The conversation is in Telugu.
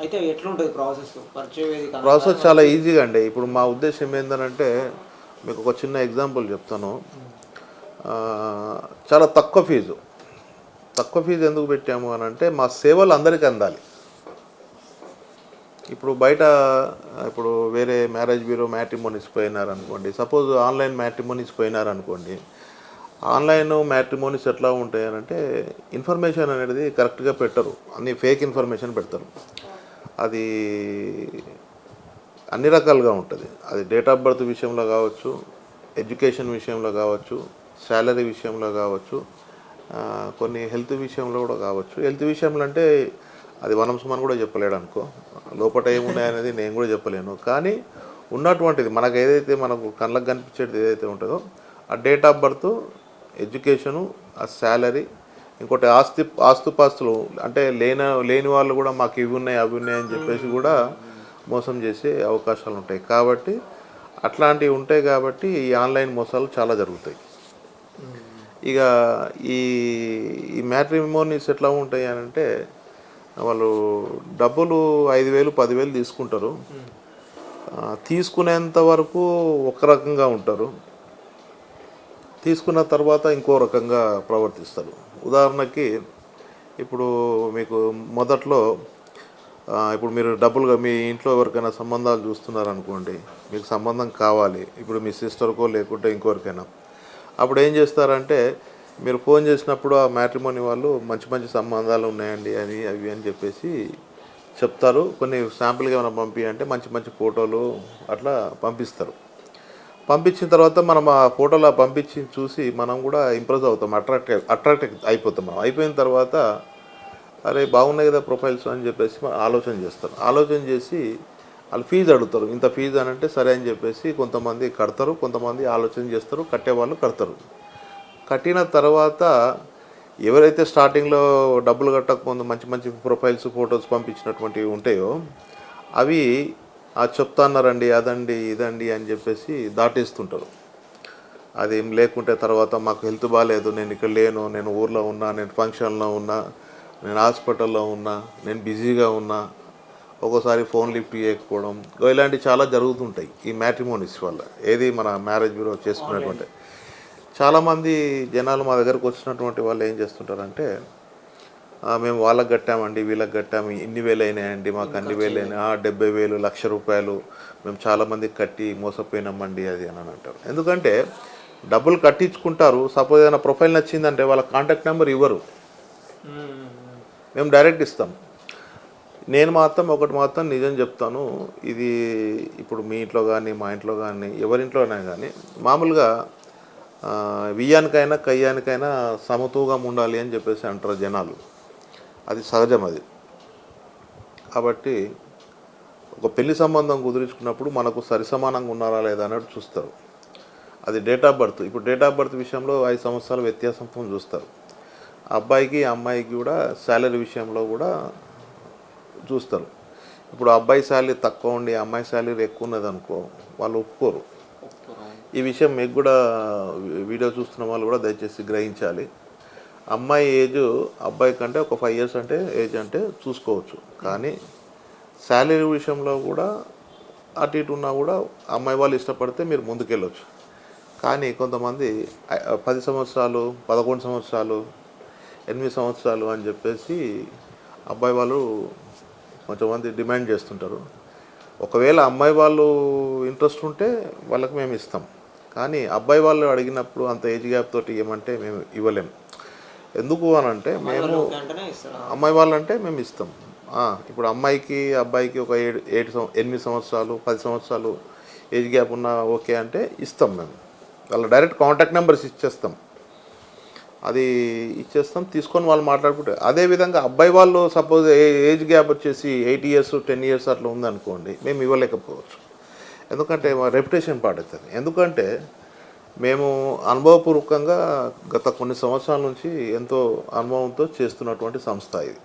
అయితే ఎట్లుంటుంది ప్రాసెస్? పరిచయ ప్రాసెస్ చాలా ఈజీగా అండి. ఇప్పుడు మా ఉద్దేశం ఏంటంటే మీకు ఒక చిన్న ఎగ్జాంపుల్ చెప్తాను. చాలా తక్కువ ఫీజు. తక్కువ ఫీజు ఎందుకు పెట్టాము అని అంటే మా సేవలు అందరికీ అందాలి. ఇప్పుడు బయట ఇప్పుడు వేరే మ్యారేజ్ బ్యూరో మ్యాట్రిమోనీస్ పోయినారు అనుకోండి సపోజ్ ఆన్లైన్ మ్యాట్రిమోనీస్ పోయినారు అనుకోండి ఆన్లైన్ మ్యాట్రిమోనీస్ ఎట్లా ఉంటాయి అని అంటే ఇన్ఫర్మేషన్ అనేది కరెక్ట్గా పెట్టరు. అన్ని ఫేక్ ఇన్ఫర్మేషన్ పెడతారు. అది అన్ని రకాలుగా ఉంటుంది. అది డేట్ ఆఫ్ బర్త్ విషయంలో కావచ్చు ఎడ్యుకేషన్ విషయంలో కావచ్చు శాలరీ విషయంలో కావచ్చు కొన్ని హెల్త్ విషయంలో కూడా కావచ్చు. హెల్త్ విషయంలో అంటే అది వనం సుమన్ కూడా చెప్పలేడు అనుకో. లోపల ఏమున్నాయనేది నేను కూడా చెప్పలేను. కానీ ఉన్నటువంటిది మనకు ఏదైతే మనకు కళ్ళకు కనిపించేది ఏదైతే ఉంటుందో ఆ డేట్ ఆఫ్ బర్త్ ఎడ్యుకేషను ఆ శాలరీ ఇంకోటి ఆస్తి ఆస్తుపాస్తులు అంటే లేని లేని వాళ్ళు కూడా మాకు ఇవి ఉన్నాయి అవి ఉన్నాయి అని చెప్పేసి కూడా మోసం చేసే అవకాశాలు ఉంటాయి. కాబట్టి అట్లాంటివి ఉంటాయి కాబట్టి ఈ ఆన్లైన్ మోసాలు చాలా జరుగుతాయి. ఇక ఈ ఈ మ్యాట్రిమోనీస్ ఎట్లా ఉంటాయి అని అంటే వాళ్ళు డబ్బులు ఐదు వేలు పదివేలు తీసుకుంటారు. తీసుకునేంత వరకు ఒక రకంగా ఉంటారు. తీసుకున్న తర్వాత ఇంకో రకంగా ప్రవర్తిస్తారు. ఉదాహరణకి ఇప్పుడు మీకు మొదట్లో ఇప్పుడు మీరు డబ్బులుగా మీ ఇంట్లో ఎవరికైనా సంబంధాలు చూస్తున్నారు అనుకోండి మీకు సంబంధం కావాలి. ఇప్పుడు మీ సిస్టర్కో లేకుంటే ఇంకొకరికైనా అప్పుడు ఏం చేస్తారంటే మీరు ఫోన్ చేసినప్పుడు ఆ మ్యాట్రిమోని వాళ్ళు మంచి మంచి సంబంధాలు ఉన్నాయండి అని అవి అని చెప్పేసి చెప్తారు. కొన్ని శాంపుల్గా ఏమైనా పంపి అంటే మంచి మంచి ఫోటోలు అట్లా పంపిస్తారు. పంపించిన తర్వాత మనం ఆ ఫోటోలో పంపించి చూసి మనం కూడా ఇంప్రెస్ అవుతాం అట్రాక్ట్ అట్రాక్ట్ అయిపోతాం మనం. అయిపోయిన తర్వాత అరే బాగున్నాయి కదా ప్రొఫైల్స్ అని చెప్పేసి మనం ఆలోచన చేస్తారు. ఆలోచన చేసి వాళ్ళు ఫీజు అడుగుతారు. ఇంత ఫీజు అని అంటే సరే అని చెప్పేసి కొంతమంది కడతారు కొంతమంది ఆలోచన చేస్తారు కట్టేవాళ్ళు కడతారు. కట్టిన తర్వాత ఎవరైతే స్టార్టింగ్లో డబ్బులు కట్టకముందు మంచి మంచి ప్రొఫైల్స్ ఫొటోస్ పంపించినటువంటివి ఉంటాయో అవి అది చెప్తాన్నారండి అదండి ఇదండి అని చెప్పేసి దాటేస్తుంటారు. అది ఏం లేకుంటే తర్వాత మాకు హెల్త్ బాగాలేదు నేను ఇక్కడ లేను నేను ఊర్లో ఉన్నా నేను ఫంక్షన్లో ఉన్నా నేను హాస్పిటల్లో ఉన్నా నేను బిజీగా ఉన్నా ఒక్కోసారి ఫోన్ లిఫ్ట్ చేయకపోవడం ఇలాంటివి చాలా జరుగుతుంటాయి ఈ మ్యాట్రిమోనీస్ వల్ల ఏది మన మ్యారేజ్ బ్యూరో చేసుకున్నటువంటి. చాలామంది జనాలు మా దగ్గరకు వచ్చినటువంటి వాళ్ళు ఏం చేస్తుంటారంటే మేము వాళ్ళకి కట్టామండి వీళ్ళకి కట్టాము. ఇన్ని వేలు అయినాయండి మాకు అన్ని వేలు అయినాయి ఆ, డెబ్బై వేలు లక్ష రూపాయలు మేము చాలామందికి కట్టి మోసపోయినామండి అది అని అంటారు. ఎందుకంటే డబ్బులు కట్టించుకుంటారు. సపోజ్ ఏదైనా ప్రొఫైల్ నచ్చిందంటే వాళ్ళ కాంటాక్ట్ నెంబర్ ఇవ్వరు. మ్మ్. డైరెక్ట్ ఇస్తాం. నేను మాత్రం ఒకటి మాత్రం నిజం చెప్తాను. ఇది ఇప్పుడు మీ ఇంట్లో కానీ మా ఇంట్లో కానీ ఎవరింట్లోనే కానీ మామూలుగా వియ్యానికైనా కయ్యానికైనా సమతూగం ఉండాలి అని చెప్పేసి అంటారు జనాలు. అది సహజం అది. కాబట్టి ఒక పెళ్ళి సంబంధం కుదుర్చుకున్నప్పుడు మనకు సరిసమానంగా ఉన్నారా లేదా అన్నట్టు చూస్తారు. అది డేట్ ఆఫ్ బర్త్ ఇప్పుడు డేట్ ఆఫ్ బర్త్ విషయంలో ఐదు సంవత్సరాల వ్యత్యాసంతో చూస్తారు. అబ్బాయికి అమ్మాయికి కూడా శాలరీ విషయంలో కూడా చూస్తారు. ఇప్పుడు అబ్బాయి శాలరీ తక్కువ ఉండి అమ్మాయి శాలరీ ఎక్కువ ఉన్నది అనుకో వాళ్ళు ఒప్పుకోరు. ఈ విషయం మీకు కూడా వీడియో చూస్తున్న వాళ్ళు కూడా దయచేసి గ్రహించాలి. అమ్మాయి ఏజ్ అబ్బాయి కంటే ఒక ఫైవ్ ఇయర్స్ అంటే ఏజ్ అంటే చూసుకోవచ్చు. కానీ శాలరీ విషయంలో కూడా అటు ఇటు ఉన్నా కూడా అమ్మాయి వాళ్ళు ఇష్టపడితే మీరు ముందుకెళ్ళొచ్చు. కానీ కొంతమంది పది సంవత్సరాలు పదకొండు సంవత్సరాలు ఎనిమిది సంవత్సరాలు అని చెప్పేసి అబ్బాయి వాళ్ళు కొంతమంది డిమాండ్ చేస్తుంటారు. ఒకవేళ అమ్మాయి వాళ్ళు ఇంట్రెస్ట్ ఉంటే వాళ్ళకి మేము ఇస్తాం. కానీ అబ్బాయి వాళ్ళు అడిగినప్పుడు అంత ఏజ్ గ్యాప్ తోటి ఏమంటే మేము ఇవ్వలేం. ఎందుకు అని అంటే మేము అమ్మాయి వాళ్ళంటే మేము ఇస్తాం. ఇప్పుడు అమ్మాయికి అబ్బాయికి ఒక ఏడు ఏడు ఎనిమిది సంవత్సరాలు పది సంవత్సరాలు ఏజ్ గ్యాప్ ఉన్న ఓకే అంటే ఇస్తాం మేము. వాళ్ళ డైరెక్ట్ కాంటాక్ట్ నెంబర్స్ ఇచ్చేస్తాం. అది ఇచ్చేస్తాం తీసుకొని వాళ్ళు మాట్లాడుకుంటే. అదేవిధంగా అబ్బాయి వాళ్ళు సపోజ్ ఏజ్ గ్యాప్ వచ్చేసి ఎయిట్ ఇయర్స్ టెన్ ఇయర్స్ అట్లా ఉందనుకోండి మేము ఇవ్వలేకపోవచ్చు. ఎందుకంటే రెప్యుటేషన్ పాడవుతుంది. ఎందుకంటే మేము అనుభవపూర్వకంగా గత కొన్ని సంవత్సరాల నుంచి ఎంతో అనుభవంతో చేస్తున్నటువంటి సంస్థ ఇది.